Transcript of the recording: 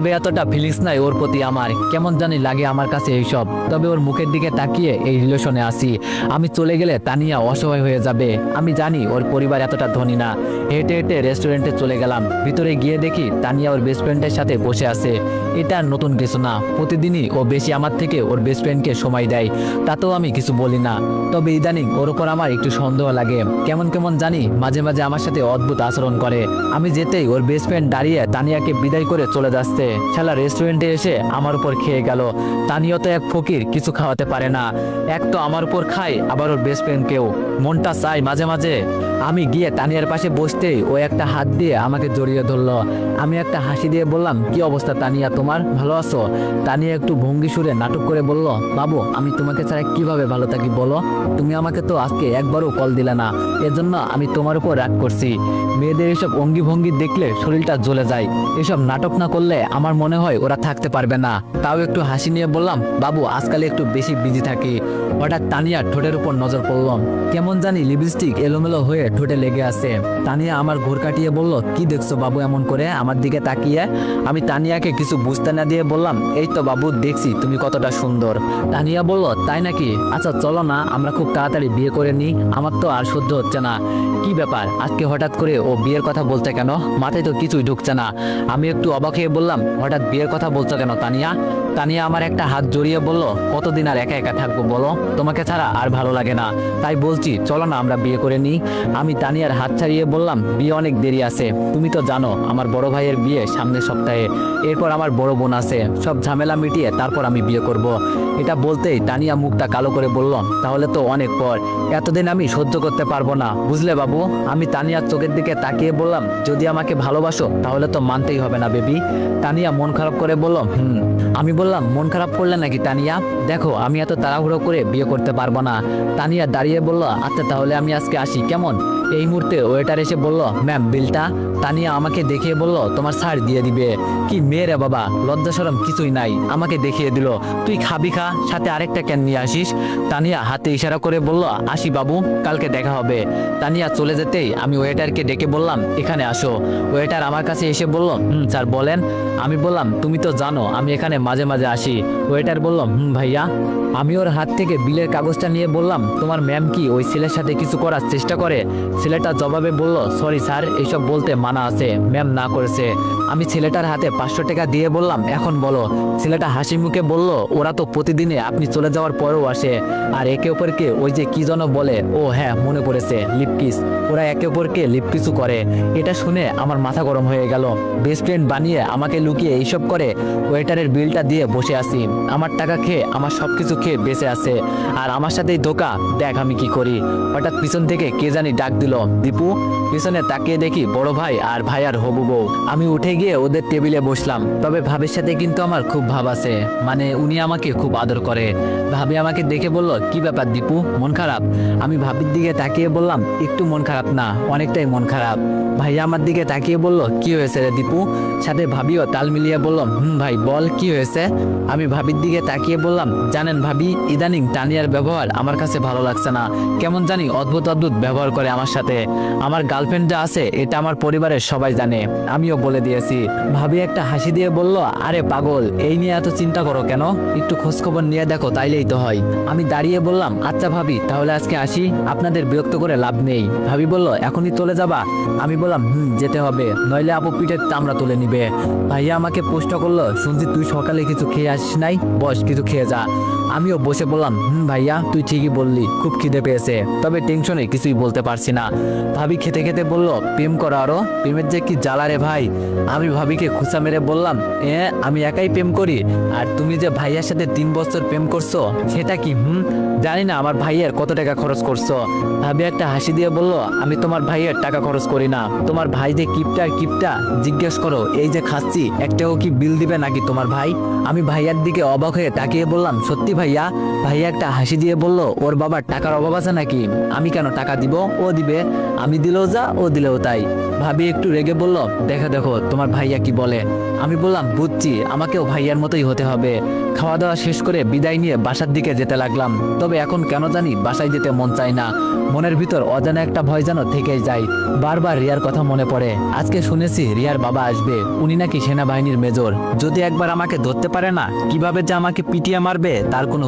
তবে এতটা ফিলিংস নাই ওর প্রতি আমার। কেমন জানি লাগে আমার কাছে এইসব। তবে ওর মুখের দিকে তাকিয়ে এই রিলেশনে আসি আমি চলে গেলে তানিয়া অসহায় হয়ে যাবে। আমি জানি ওর পরিবার এতটা ধনী না। হেঁটে হেঁটে রেস্টুরেন্টে চলে গেলাম। ভিতরে গিয়ে দেখি তানিয়া ওর বেস্ট ফ্রেন্ডের সাথে বসে আছে। এটা নতুন কিছু না। প্রতিদিনই ও বেশি আমার থেকে ওর বেস্ট ফ্রেন্ডকে সময় দেয়। তাতেও আমি কিছু বলি না। তবে ইদানিং ওর উপর আমার একটু সন্দেহ লাগে। কেমন কেমন জানি মাঝে মাঝে আমার সাথে অদ্ভুত আচরণ করে। আমি যেতেই ওর বেস্ট ফ্রেন্ড দাঁড়িয়ে তানিয়াকে বিদায় করে চলে যাচ্ছে। শালা রেস্টুরেন্টে এসে আমার উপর খেয়ে গেল। তানিও তো এক ফকির কিছু খাওয়াতে পারে না। এক তো আমার উপর খায়, আবার ওর বেস্ট ফ্রেন্ডকেও মনটা চাই মাঝে মাঝে আমি গিয়ে তানিয়ার পাশে বসতেই ও একটা হাত দিয়ে আমাকে জড়িয়ে ধরলো। আমি একটা হাসি দিয়ে বললাম, কি অবস্থা তানিয়া, তোমার? ভালো আছো? তানিয়া একটু ভঙ্গি সুরে নাটক করে বলল, বাবু, আমি তোমাকে ছাড়া কীভাবে ভালো থাকি বলো? তুমি আমাকে তো আজকে একবারও কল দিলে না। এজন্য আমি তোমার উপর রাগ করছি। মেয়েদের এসব অঙ্গি ভঙ্গি দেখলে শরীরটা জ্বলে যায়। এসব নাটক না করলে আমার মনে হয় ওরা থাকতে পারবে না। তাও একটু হাসি নিয়ে বললাম, বাবু, আজকাল একটু বেশি বিজি থাকি। হঠাৎ তানিয়া ঠোঁটের উপর নজর পড়লাম কেমন জানি লিপস্টিক এলোমেলো হয়ে ঠোঁটে লেগে আছে। তানিয়া আমার ঘোর কাটিয়ে বলল, কি দেখছ বাবু এমন করে? আমার দিকে তাকিয়ে? আমি তানিয়াকে কিছু বুঝতে না দিয়ে বললাম, এই তো বাবু, দেখছি তুমি কতটা সুন্দর। তানিয়া বলল, তাই নাকি? আচ্ছা চলো না, আমরা খুব তাড়াতাড়ি বিয়ে করে নিই। আমার তো আর সহ্য হচ্ছে না। কি ব্যাপার? আজকে হঠাৎ করে ও বিয়ের কথা বলতে কেন? মাথায় তো কিছুই ঢুকছে না। আমি একটু অবাক হয়ে বললাম, হঠাৎ বিয়ের কথা বলছো কেন তানিয়া? তানিয়া আমার একটা হাত জড়িয়ে বলল, কতদিন আর একা একা থাকব বলো? তোমাকে ছাড়া আর ভালো লাগে না। তাই বলছি, চলো না, আমরা বিয়ে করে নিই। আমি তানিয়ার হাত ছাড়িয়ে বললাম, বিয়ে অনেক দেরি আছে। তুমি তো জানো, আমার বড় ভাইয়ের বিয়ে সামনের সপ্তাহে। এরপর আমার বড় বোন আছে। সব ঝামেলা মিটিয়ে তারপর আমি বিয়ে করব। এটা বলতেই তানিয়া মুখটা কালো করে বলল, তাহলে তো অনেক পর। এতদিন আমি সহ্য করতে পারব না। বুঝলে বাবু? আমি তানিয়ার চোখের দিকে তাকিয়ে বললাম, যদি আমাকে ভালোবাসো, তাহলে তো মানতেই হবে না, বেবি। তানিয়া মন খারাপ করে বলল, হুম। আমি বললাম, মন খারাপ করলে নাকি তানিয়া? দেখো, আমি এত তাড়াহুড়ো করে বিয়ে করতে পারব না। তানিয়া দাঁড়িয়ে বলল আচ্ছা তাহলে আমি আজকে আসি। কেমন? এই মুহূর্তে ওয়েটার এসে বলল ম্যাম বিলটা তানিয়া আমাকে দেখিয়ে বলল, তোমার ছাড় দিয়ে দিবে। কি মেয়েরে বাবা, লজ্জা সরম কিছুই নাই। আমাকে দেখিয়ে দিল, তুই খাবি খা, সাথে আরেকটা ক্যান নিয়ে আসিস। তানিয়া হাতে ইশারা করে বলল, আসি বাবু, কালকে দেখা হবে। তানিয়া চলে যেতেই আমি ওয়েটারকে ডেকে বললাম, এখানে আসো। ওয়েটার আমার কাছে এসে বলল, হুম, স্যার, বলেন। আমি বললাম, তুমি তো জানো, আমি এখানে মাঝে মাঝে আসি। ওয়েটার বলল, হুম, ভাইয়া। আমি ওর হাত থেকে বিলের কাগজটা নিয়ে বললাম, তোমার ম্যাম কি ওই ছেলের সাথে কিছু করার চেষ্টা করে? ছেলেটা জবাবে বলল, সরি স্যার, এসব বলতে মানা আছে, ম্যাম না করেছে। আমি ছেলেটার হাতে পাঁচশো টাকা দিয়ে বললাম, এখন বলো। ছেলেটা হাসি মুখে বলল, ওরা তো প্রতিদিনে আপনি চলে যাওয়ার পরেও আসে, আর একে অপরকে ওই যে কি যেন বলে, ও হ্যাঁ মনে পড়েছে লিপকিস ওরা একে অপরকে লিপকিসও করে। এটা শুনে আমার মাথা গরম হয়ে গেল। বেস্ট ফ্রেন্ড বানিয়ে আমাকে লুকিয়ে এইসব করে ওয়েটারের বিলটা দিয়ে বসে আছি। আমার টাকা খেয়ে আমার সব কিছু খেয়ে বেঁচে আছে। আর আমার সাথেই ধোকা, দেখ আমি কি করি। হঠাৎ পিছন থেকে কে জানি ডাক দিল, দীপু, পিছনে তাকিয়ে দেখি বড় ভাই আর ভাই আর হবু বউ। আমি উঠে গিয়ে ওদের টেবিলে বসলাম, তবে ভাবির সাথে কিন্তু আমার খুব ভাব আছে মানে উনি আমাকে খুব আদর করে। ভাবি আমাকে দেখে বলল, কি ব্যাপার দীপু, মন খারাপ? আমি ভাবির দিকে তাকিয়ে বললাম, একটু মন খারাপ না, অনেকটাই মন খারাপ। ভাইয়া আমার দিকে তাকিয়ে বলল, কি হয়েছে রে দীপু? সাথে ভাবিও তাল মিলিয়ে বলল, হুম ভাই, বল, কি হয়েছে? আমি ভাবির দিকে তাকিয়ে বললাম, জানেন ভাবি, ইদানিং তানিয়ার ব্যবহার আমার কাছে ভালো লাগছে না। কেমন জানি অদ্ভুত অদ্ভুত ব্যবহার করে আমার সাথে, আমার গার্লফ্রেন্ড যা আছে, এটা আমার পরিবারের সবাই জানে। আমিও বলে দিয়েছি। ভাবি একটা হাসি দিয়ে বলল, আরে পাগল, এই নিয়ে এত চিন্তা করো কেন? একটু খোঁজখবর নিয়ে দেখো, তাইলেই তো হয়। আমি দাঁড়িয়ে বললাম আচ্ছা ভাবি, তাহলে আজকে আসি, আপনাদের বিরক্ত করে লাভ নেই। ভাবি বলল, এখনই চলে যাবা? আমি বললাম, হুম, যেতে হবে, নইলে আপু পিঠের চামড়া তুলে নিবে। ভাইয়া আমাকে প্রশ্ন করল, শুনছি তুই সকালে কিছু খেয়ে আসিস নাই, বস, কিছু খেয়ে যা। আমিও বসে বললাম, হুম ভাইয়া, তুই ঠিকই বললি, খুব খিদে পেয়েছে। তবে টেনশনে কিছুই বলতে পারছি না। ভাবি খেতে খেতে বলল, প্রেম করো আরও। প্রেমের যে কি জ্বালা রে ভাই? আমি ভাবিকে খুঁচা মেরে বললাম, এ, আমি একাই প্রেম করি। আর তুমি যে ভাইয়ার সাথে তিন বছর প্রেম করছ, সেটা কি, হুম? জানি না আমার ভাইয়ের কত টাকা খরচ করছ। ভাবি একটা হাসি দিয়ে বলল, আমি তোমার ভাইয়ের টাকা খরচ করি না। তোমার ভাই যে কিপটা কিপটা, জিজ্ঞেস করো, এই যে খাচ্ছি, একটাও কি বিল দিবে নাকি তোমার ভাই? আমি ভাইয়ার দিকে অবাক হয়ে তাকিয়ে বললাম, সত্যি ভাইয়া? ভাইয়া একটা হাসি দিয়ে বলল, ওর বাবার টাকার অভাব আছে নাকি? আমি কেন টাকা দিব? ও দিবে দিবে, আমি দিলেও যা, ও দিলেও তাই। ভাবি একটু রেগে বলল, দেখো দেখো, তোমার ভাইয়া কি বলে? আমি বললাম, বুঝছি, আমাকেও ভাইয়ার মতোই হতে হবে। খাওয়া দাওয়া শেষ করে বিদায় নিয়ে বাসার দিকে যেতে লাগলাম। তবে এখন কেন জানি বাসায় যেতে মন চায় না। মনের ভিতর অজানা একটা ভয় যেন থেকেই যায়। বারবার রিয়ার কথা মনে পড়ে। আজকে শুনেছি রিয়ার বাবা আসবে। উনি নাকি সেনাবাহিনীর মেজর। যদি একবার আমাকে ধরতে পারে না, কীভাবে যে আমাকে পিটিয়ে মারবে, তার কোনো